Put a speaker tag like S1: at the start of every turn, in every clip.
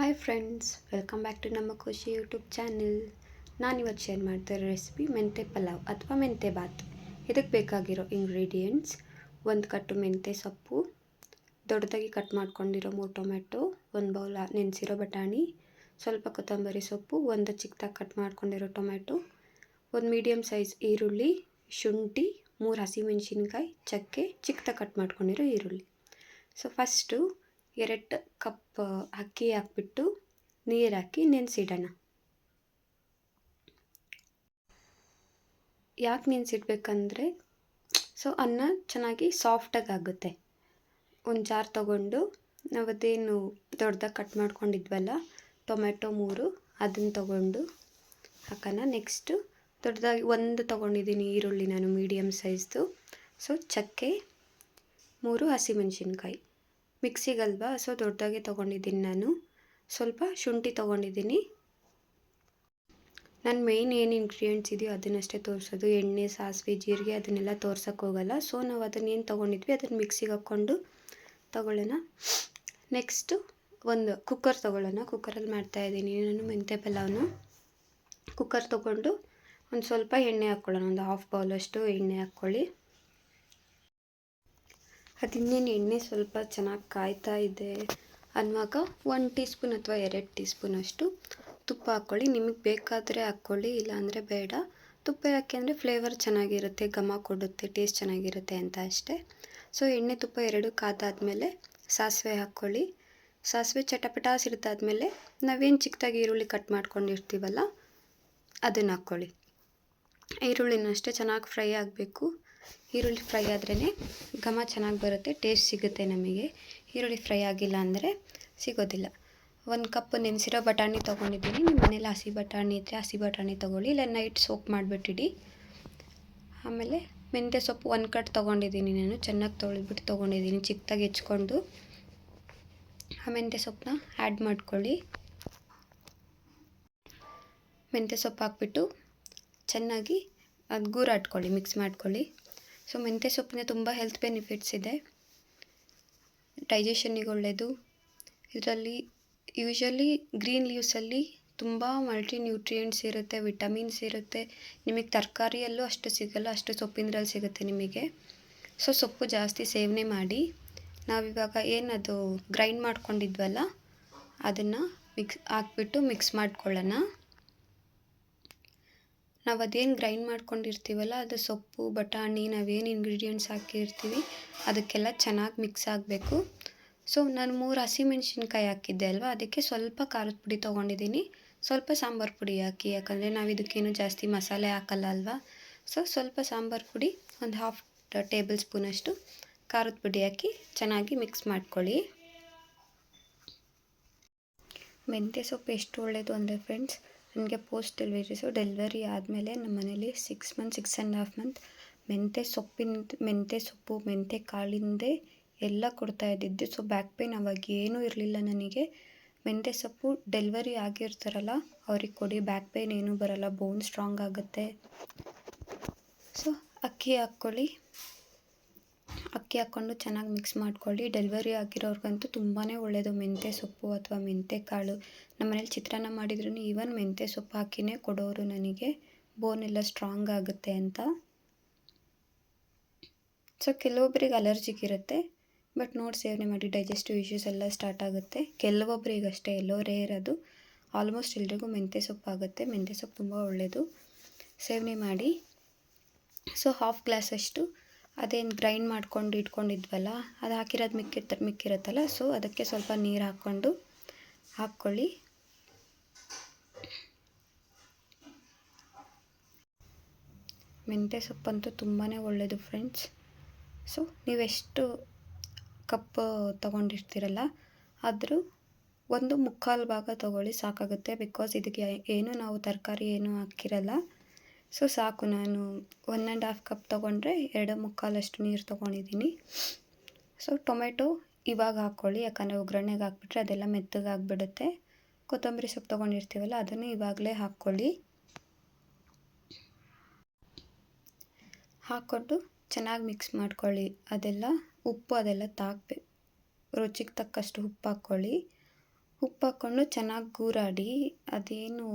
S1: Hi friends welcome back to ನಮ್ಮ Khushi YouTube channel ನಾನಿವತ್ತು share ಮಾಡ್ತಿರೋ ರೆಸಿಪಿ ಮೆಂತೆ ಪಲಾವ್ ಅಥವಾ ಮೆಂತೆ ಬಾತ್. ಇದಕ್ಕೆ ಬೇಕಾಗಿರೋ ಇಂಗ್ರೀಡಿಯೆಂಟ್ಸ್ ಒಂದು ಕಟ್ಟು ಮೆಂತೆ ಸೊಪ್ಪು, ದೊಡ್ಡದಾಗಿ ಕಟ್ ಮಾಡ್ಕೊಂಡಿರೋ ಮೂರು ಟೊಮೆಟೊ ಒಂದು ಬೌಲ ನೆನೆಸಿರೋ ಬಟಾಣಿ, ಸ್ವಲ್ಪ ಕೊತ್ತಂಬರಿ ಸೊಪ್ಪು, ಒಂದು ಚಿಕ್ಕದಾಗಿ ಕಟ್ ಮಾಡ್ಕೊಂಡಿರೋ ಟೊಮೆಟೊ ಒಂದು ಮೀಡಿಯಮ್ ಸೈಜ್ ಈರುಳ್ಳಿ, ಶುಂಠಿ, ಮೂರು ಹಸಿಮೆಣಸಿನ್ಕಾಯಿ, ಚಕ್ಕೆ, ಚಿಕ್ಕದಾಗಿ ಕಟ್ ಮಾಡ್ಕೊಂಡಿರೋ ಈರುಳ್ಳಿ. ಸೊ ಫಸ್ಟು ಎರಡು ಕಪ್ ಅಕ್ಕಿ ಹಾಕ್ಬಿಟ್ಟು ನೀರು ಹಾಕಿ ನೆನೆಸಿಡೋಣ. ಯಾಕೆ ನೆನೆಸಿಡ್ಬೇಕಂದ್ರೆ, ಸೊ ಅನ್ನ ಚೆನ್ನಾಗಿ ಸಾಫ್ಟಾಗಿ ಆಗುತ್ತೆ. ಒಂದು ಜಾರ್ ತೊಗೊಂಡು ನಾವದೇನು ದೊಡ್ಡದಾಗಿ ಕಟ್ ಮಾಡ್ಕೊಂಡಿದ್ವಲ್ಲ ಟೊಮೆಟೊ ಮೂರು ಅದನ್ನು ತೊಗೊಂಡು ಹಾಕೋಣ. ನೆಕ್ಸ್ಟು ದೊಡ್ಡದಾಗಿ ಒಂದು ತೊಗೊಂಡಿದ್ದೀನಿ ಈರುಳ್ಳಿ ನಾನು ಮೀಡಿಯಮ್ ಸೈಜ್ದು. ಸೊ ಚಕ್ಕೆ ಮೂರು ಹಸಿಮೆಣ್ಸಿನ್ಕಾಯಿ. ಮಿಕ್ಸಿಗಲ್ವಾ? ಸೊ, ದೊಡ್ಡದಾಗಿ ತೊಗೊಂಡಿದ್ದೀನಿ ನಾನು. ಸ್ವಲ್ಪ ಶುಂಠಿ ತೊಗೊಂಡಿದ್ದೀನಿ. ನಾನು ಮೇಯ್ನ್ ಏನು ಇಂಗ್ರೀಡಿಯೆಂಟ್ಸ್ ಇದೆಯೋ ಅದನ್ನಷ್ಟೇ ತೋರಿಸೋದು. ಎಣ್ಣೆ, ಸಾಸಿವೆ, ಜೀರಿಗೆ ಅದನ್ನೆಲ್ಲ ತೋರ್ಸೋಕ್ಕೆ ಹೋಗಲ್ಲ. ಸೊ, ನಾವು ಅದನ್ನೇನು ತೊಗೊಂಡಿದ್ವಿ? ಅದನ್ನು ಮಿಕ್ಸಿಗೆ ಹಾಕ್ಕೊಂಡು ತೊಗೊಳ್ಳೋಣ. ನೆಕ್ಸ್ಟು ಒಂದು ಕುಕ್ಕರ್ ತೊಗೊಳ್ಳೋಣ. ಕುಕ್ಕರಲ್ಲಿ ಮಾಡ್ತಾಯಿದ್ದೀನಿ ನಾನು ಮೆಂತೆ ಪಲಾವ್ನು. ಕುಕ್ಕರ್ ತೊಗೊಂಡು ಒಂದು ಸ್ವಲ್ಪ ಎಣ್ಣೆ ಹಾಕ್ಕೊಳ್ಳೋಣ ಒಂದು ಹಾಫ್ ಬೌಲಷ್ಟು ಎಣ್ಣೆ ಹಾಕ್ಕೊಳ್ಳಿ ಅದಿನ್ನೇನು ಎಣ್ಣೆ ಸ್ವಲ್ಪ ಚೆನ್ನಾಗಿ ಕಾಯ್ತಾ ಇದೆ. ಅನ್ನುವಾಗ ಒನ್ ಟೀ ಸ್ಪೂನ್ ಅಥವಾ ಎರಡು ಟೀ ಸ್ಪೂನಷ್ಟು ತುಪ್ಪ ಹಾಕ್ಕೊಳ್ಳಿ ನಿಮಗೆ ಬೇಕಾದರೆ ಹಾಕ್ಕೊಳ್ಳಿ ಇಲ್ಲಾಂದರೆ ಬೇಡ. ತುಪ್ಪ ಯಾಕೆ ಅಂದರೆ ಫ್ಲೇವರ್ ಚೆನ್ನಾಗಿರುತ್ತೆ, ಘಮ ಕೊಡುತ್ತೆ ಟೇಸ್ಟ್ ಚೆನ್ನಾಗಿರುತ್ತೆ ಅಂತ ಅಷ್ಟೇ. ಸೊ ಎಣ್ಣೆ, ತುಪ್ಪ ಎರಡು ಕಾದಾದಮೇಲೆ ಸಾಸಿವೆ ಹಾಕ್ಕೊಳ್ಳಿ ಸಾಸಿವೆ ಚಟಪಟ ಸಿಡ್ದಾದ್ಮೇಲೆ ನಾವೇನು ಚಿಕ್ಕದಾಗಿ ಈರುಳ್ಳಿ ಕಟ್ ಮಾಡ್ಕೊಂಡಿರ್ತೀವಲ್ಲ, ಅದನ್ನು ಹಾಕ್ಕೊಳ್ಳಿ ಈರುಳ್ಳಿನ ಅಷ್ಟೇ ಚೆನ್ನಾಗಿ ಫ್ರೈ ಆಗಬೇಕು. ಈರುಳ್ಳಿ ಫ್ರೈ ಆದ್ರೇ ಘಮ ಚೆನ್ನಾಗಿ ಬರುತ್ತೆ, ಟೇಸ್ಟ್ ಸಿಗುತ್ತೆ ನಮಗೆ. ಈರುಳ್ಳಿ ಫ್ರೈ ಆಗಿಲ್ಲ ಅಂದರೆ ಸಿಗೋದಿಲ್ಲ. ಒಂದು ಕಪ್ ನೆನೆಸಿರೋ ಬಟಾಣಿ ತೊಗೊಂಡಿದ್ದೀನಿ. ನಿಮ್ಮ ಮನೇಲಿ ಹಸಿ ಬಟಾಣಿ ಇದ್ದರೆ ಹಸಿ ಬಟಾಣಿ ತೊಗೊಳ್ಳಿ. ಇಲ್ಲ ನೈಟ್ ಸೋಪ್ ಮಾಡಿಬಿಟ್ಟಿಡಿ. ಆಮೇಲೆ ಮೆಂತ್ಯ ಸೊಪ್ಪು ಒಂದು ಕಟ್ ತೊಗೊಂಡಿದ್ದೀನಿ ನಾನು. ಚೆನ್ನಾಗಿ ತೊಳೆದ್ಬಿಟ್ಟು ತೊಗೊಂಡಿದ್ದೀನಿ ಚಿಕ್ಕದಾಗಿ ಹೆಚ್ಕೊಂಡು. ಆ ಮೆಂತ್ಯ ಸೊಪ್ಪನ್ನ ಆ್ಯಡ್ ಮಾಡ್ಕೊಳ್ಳಿ. ಮೆಂತ್ಯ ಸೊಪ್ಪು ಹಾಕ್ಬಿಟ್ಟು ಚೆನ್ನಾಗಿ ಅದು ಗೂರಾಟ್ಕೊಳ್ಳಿ ಮಿಕ್ಸ್ ಮಾಡ್ಕೊಳ್ಳಿ. ಸೊ ಮೆಂತ್ಯ ಸೊಪ್ಪಿನ ತುಂಬ ಹೆಲ್ತ್ ಬೆನಿಫಿಟ್ಸ್ ಇದೆ. ಡೈಜೆಷನ್ನಿಗೆ ಒಳ್ಳೆಯದು ಇದರಲ್ಲಿ ಯೂಶಲಿ ಗ್ರೀನ್ ಲೀವ್ಸಲ್ಲಿ ತುಂಬ ಮಲ್ಟಿ ನ್ಯೂಟ್ರಿಯೆಂಟ್ಸ್ ಇರುತ್ತೆ ವಿಟಮಿನ್ಸ್ ಇರುತ್ತೆ. ನಿಮಗೆ ತರಕಾರಿಯಲ್ಲೂ ಅಷ್ಟು ಸಿಗಲ್ಲ, ಅಷ್ಟು ಸೊಪ್ಪಿನದ್ರಲ್ಲಿ ಸಿಗುತ್ತೆ ನಿಮಗೆ. ಸೊ ಸೊಪ್ಪು ಜಾಸ್ತಿ ಸೇವನೆ ಮಾಡಿ, ನಾವಿವಾಗ ಏನದು ಗ್ರೈಂಡ್ ಮಾಡ್ಕೊಂಡಿದ್ವಲ್ಲ, ಅದನ್ನು ಮಿಕ್ಸ್ ಹಾಕ್ಬಿಟ್ಟು ಮಿಕ್ಸ್ ಮಾಡ್ಕೊಳ್ಳೋಣ. ನಾವು ಅದೇನು ಗ್ರೈಂಡ್ ಮಾಡ್ಕೊಂಡಿರ್ತೀವಲ್ಲ, ಅದು ಸೊಪ್ಪು, ಬಟಾಣಿ, ನಾವೇನು ಇಂಗ್ರೀಡಿಯೆಂಟ್ಸ್ ಹಾಕಿರ್ತೀವಿ, ಅದಕ್ಕೆಲ್ಲ ಚೆನ್ನಾಗಿ ಮಿಕ್ಸ್ ಆಗಬೇಕು. ಸೊ ನಾನು ಮೂರು ಹಸಿಮೆಣ್ಸಿನ್ಕಾಯಿ ಹಾಕಿದ್ದೆ ಅಲ್ವಾ? ಅದಕ್ಕೆ ಸ್ವಲ್ಪ ಖಾರದ ಪುಡಿ ತೊಗೊಂಡಿದ್ದೀನಿ. ಸ್ವಲ್ಪ ಸಾಂಬಾರು ಪುಡಿ ಹಾಕಿ, ಯಾಕಂದರೆ ನಾವು ಇದಕ್ಕೇನು ಜಾಸ್ತಿ ಮಸಾಲೆ ಹಾಕಲ್ಲ ಅಲ್ವಾ? ಸೊ ಸ್ವಲ್ಪ ಸಾಂಬಾರು ಪುಡಿ, ಒಂದು ಹಾಫ್ ಟೇಬಲ್ ಸ್ಪೂನಷ್ಟು ಖಾರದ ಪುಡಿ ಹಾಕಿ ಚೆನ್ನಾಗಿ ಮಿಕ್ಸ್ ಮಾಡ್ಕೊಳ್ಳಿ. ಮೆಂತ್ಯ ಸೊಪ್ಪು ಎಷ್ಟು ಒಳ್ಳೆಯದು ಅಂದರೆ ಫ್ರೆಂಡ್ಸ್ ನನಗೆ ಪೋಸ್ಟ್ ಡೆಲಿವರಿ, ಸೊ ಡೆಲಿವರಿ ಆದಮೇಲೆ ನಮ್ಮ ಮನೇಲಿ six month six and half month ಮೆಂತೆ ಸೊಪ್ಪಿನ, ಮೆಂತೆ ಸೊಪ್ಪು, ಮೆಂತೆ ಕಾಳಿಂದೇ ಎಲ್ಲ ಕೊಡ್ತಾ ಇದ್ದಿದ್ದು. ಸೊ ಬ್ಯಾಕ್ ಪೇನ್ ಅವಾಗ ಏನೂ ಇರಲಿಲ್ಲ ನನಗೆ. ಮೆಂತೆ ಸೊಪ್ಪು ಡೆಲಿವರಿ ಆಗಿರ್ತಾರಲ್ಲ, ಅವ್ರಿಗೆ ಕೊಡಿ ಬ್ಯಾಕ್ ಪೇನ್ ಏನೂ ಬರಲ್ಲ ಬೋನ್ ಸ್ಟ್ರಾಂಗ್ ಆಗುತ್ತೆ. ಸೊ ಅಕ್ಕಿ ಹಾಕ್ಕೊಳ್ಳಿ. ಅಕ್ಕಿ ಹಾಕ್ಕೊಂಡು ಚೆನ್ನಾಗಿ ಮಿಕ್ಸ್ ಮಾಡ್ಕೊಳ್ಳಿ. ಡೆಲಿವರಿ ಆಗಿರೋರ್ಗಂತೂ ತುಂಬಾ ಒಳ್ಳೆಯದು ಮೆಂತ್ಯ ಸೊಪ್ಪು ಅಥವಾ ಮೆಂತೆ ಕಾಳು ನಮ್ಮ ಮನೇಲಿ ಚಿತ್ರಾನ್ನ ಮಾಡಿದ್ರು ಈವನ್ ಮೆಂತ್ಯ ಸೊಪ್ಪು ಹಾಕಿನೇ ಕೊಡೋರು ನನಗೆ. ಬೋನ್ ಎಲ್ಲ ಸ್ಟ್ರಾಂಗ್ ಆಗುತ್ತೆ ಅಂತ. ಸೊ ಕೆಲವೊಬ್ರಿಗೆ ಅಲರ್ಜಿಕ್ ಇರುತ್ತೆ. ಬಟ್ ನೋಡಿ, ಸೇವನೆ ಮಾಡಿ ಡೈಜೆಸ್ಟಿವ್ ಇಶ್ಯೂಸ್ ಎಲ್ಲ ಸ್ಟಾರ್ಟ್ ಆಗುತ್ತೆ. ಕೆಲವೊಬ್ರಿಗೆ ಅಷ್ಟೇ, ಎಲ್ಲೋ ರೇರ್ ಅದು. ಆಲ್ಮೋಸ್ಟ್ ಎಲ್ರಿಗೂ ಮೆಂತ್ಯ ಸೊಪ್ಪು ಆಗುತ್ತೆ. ಮೆಂತ್ಯ ಸೊಪ್ಪು ತುಂಬ ಒಳ್ಳೆಯದು ಸೇವನೆ ಮಾಡಿ. ಸೊ ಹಾಫ್ ಗ್ಲಾಸಷ್ಟು ಅದೇನು ಗ್ರೈಂಡ್ ಮಾಡ್ಕೊಂಡು ಇಟ್ಕೊಂಡಿದ್ವಲ್ಲ, ಅದು ಹಾಕಿರೋದು ಮಿಕ್ಕಿರ್ತ, ಮಿಕ್ಕಿರುತ್ತಲ್ಲ ಸೊ ಅದಕ್ಕೆ ಸ್ವಲ್ಪ ನೀರು ಹಾಕ್ಕೊಂಡು ಹಾಕ್ಕೊಳ್ಳಿ. ಮೆಂತ್ಯ ಸೊಪ್ಪಂತೂ ತುಂಬಾ ಒಳ್ಳೆಯದು ಫ್ರೆಂಡ್ಸ್ ಸೊ ನೀವೆಷ್ಟು ಕಪ್ ತೊಗೊಂಡಿರ್ತೀರಲ್ಲ, ಆದರೂ ಒಂದು ಮುಕ್ಕಾಲು ಭಾಗ ತೊಗೊಳ್ಳಿ ಸಾಕಾಗುತ್ತೆ ಬಿಕಾಸ್ ಇದಕ್ಕೆ ಏನು ನಾವು ತರಕಾರಿ ಏನೂ ಹಾಕಿರಲ್ಲ. ಸೊ ಸಾಕು, ನಾನು ಒನ್ ಆ್ಯಂಡ್ ಹಾಫ್ ಕಪ್ ತೊಗೊಂಡ್ರೆ ಎರಡು ಮುಕ್ಕಾಲಷ್ಟು ನೀರು ತೊಗೊಂಡಿದ್ದೀನಿ. ಸೊ ಟೊಮೆಟೊ ಇವಾಗ ಹಾಕ್ಕೊಳ್ಳಿ ಯಾಕಂದರೆ ಒಗ್ಗರಣೆಗೆ ಹಾಕ್ಬಿಟ್ರೆ ಅದೆಲ್ಲ ಮೆತ್ತಗಾಗ್ಬಿಡುತ್ತೆ. ಕೊತ್ತಂಬರಿ ಸೊಪ್ಪು ತೊಗೊಂಡಿರ್ತೀವಲ್ಲ, ಅದನ್ನು ಇವಾಗಲೇ ಹಾಕ್ಕೊಳ್ಳಿ ಹಾಕ್ಕೊಂಡು ಚೆನ್ನಾಗಿ ಮಿಕ್ಸ್ ಮಾಡ್ಕೊಳ್ಳಿ. ಅದೆಲ್ಲ ಉಪ್ಪು ಅದೆಲ್ಲ ತಾಕ್ಬೇಕು ರುಚಿಗೆ ತಕ್ಕಷ್ಟು ಉಪ್ಪು ಹಾಕ್ಕೊಳ್ಳಿ. ಉಪ್ಪು ಹಾಕ್ಕೊಂಡು ಚೆನ್ನಾಗಿ ಗೂರಾಡಿ, ಅದೇನು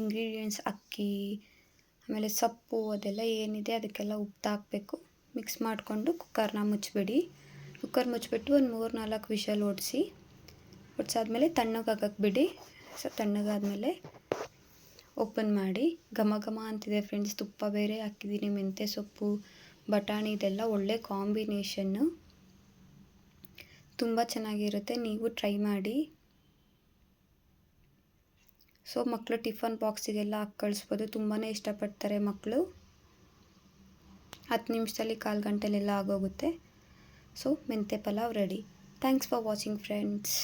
S1: ಇಂಗ್ರೀಡಿಯೆಂಟ್ಸ್ ಅಕ್ಕಿ, ಆಮೇಲೆ ಸೊಪ್ಪು ಅದೆಲ್ಲ ಏನಿದೆ ಅದಕ್ಕೆಲ್ಲ ಉಪ್ಪು ತಾಕಬೇಕು. ಮಿಕ್ಸ್ ಮಾಡಿಕೊಂಡು ಕುಕ್ಕರ್ನ ಮುಚ್ಚಿಬಿಡಿ ಕುಕ್ಕರ್ ಮುಚ್ಚಿಬಿಟ್ಟು ಒಂದು ಮೂರು ನಾಲ್ಕು ವಿಷಲ್ ಓಡಿಸಿ ಓಡಿಸಾದ್ಮೇಲೆ ತಣ್ಣಗಾಗಕ್ಕೆ ಬಿಡಿ. ಸೊ ತಣ್ಣಗಾದ್ಮೇಲೆ ಓಪನ್ ಮಾಡಿ, ಘಮ ಘಮ ಅಂತಿದೆ ಫ್ರೆಂಡ್ಸ್ ತುಪ್ಪ ಬೇರೆ ಹಾಕಿದ್ದೀನಿ ಮೆಂತ್ಯ ಸೊಪ್ಪು, ಬಟಾಣಿ ಇದೆಲ್ಲ ಒಳ್ಳೆ ಕಾಂಬಿನೇಷನ್ನು ತುಂಬ ಚೆನ್ನಾಗಿರುತ್ತೆ, ನೀವು ಟ್ರೈ ಮಾಡಿ. ಸೊ ಮಕ್ಕಳು ಟಿಫನ್ ಬಾಕ್ಸಿಗೆಲ್ಲ ಹಾಕಿ ಕಳಿಸ್ಬೋದು. ತುಂಬಾ ಇಷ್ಟಪಡ್ತಾರೆ ಮಕ್ಕಳು ಹತ್ತು ನಿಮಿಷದಲ್ಲಿ ಕಾಲು ಗಂಟೆಲೆಲ್ಲ ಆಗೋಗುತ್ತೆ. ಸೊ ಮೆಂತ್ಯ pulao ready thanks for watching friends